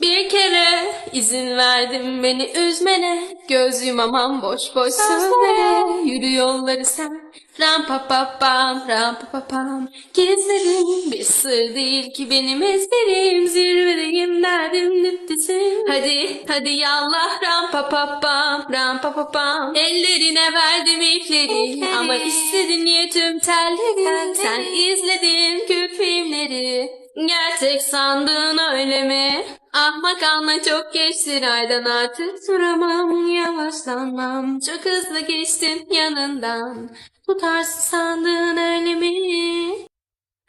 Bir kere izin verdim beni üzmene. Göz yumamam boş boş sözlere Yürü yolları sen. Ram pa pa pam ram pa pa pam. Gizledim bir sır değil ki benim ezberim. Zirvedeyim derdim nüptesin Hadi hadi yallah. Ram pa pa pam ram pa pa pam. Ellerine verdim ipleri Ama istedin niye tüm telleri? Sen izledin kült filmleri Gerçek sandın öyle mi? Ahmak anla çok geçti raydan artık. Duramam yavaşlanmam. Çok hızlı geçtin yanından. Tutarsın sandın öyle?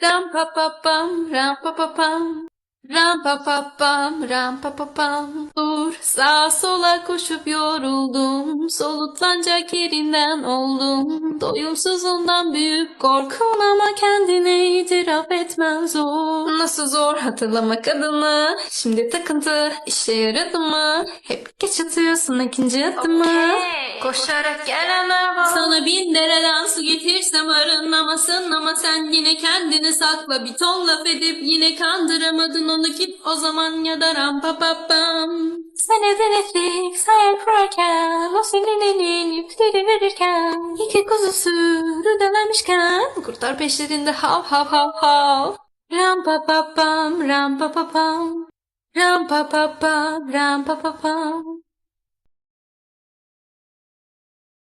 Ram pa pa pam ram pa pa pam Ram pa pa pam ram pa pa pam. Dur sağa sola koşup yoruldum. Solutlanacak yerinden oldum. Doyumsuzundan büyük korkun ama kendine itiraf etmen zor. Nasıl zor hatırlamak adına. Şimdi takıntı işe yaradı mı? Hep geç atıyorsun ikinci adımı. Koşarak gelenler var Sana bin dereden su getirsem arınmamasın. Ama sen yine kendini sakla. Bir ton laf edip yine kandıramadın onu. Git o zaman ya da ram pa pa pam. Sen Netflix hayal kurarken O sinirlerin yükleri verirken İki kuzusu rüdelenmişken Kurtlar peşlerinde hav hav hav hav. Ram pa pa pam ram pa pa pam. Ram pa pa pam ram pa pa pam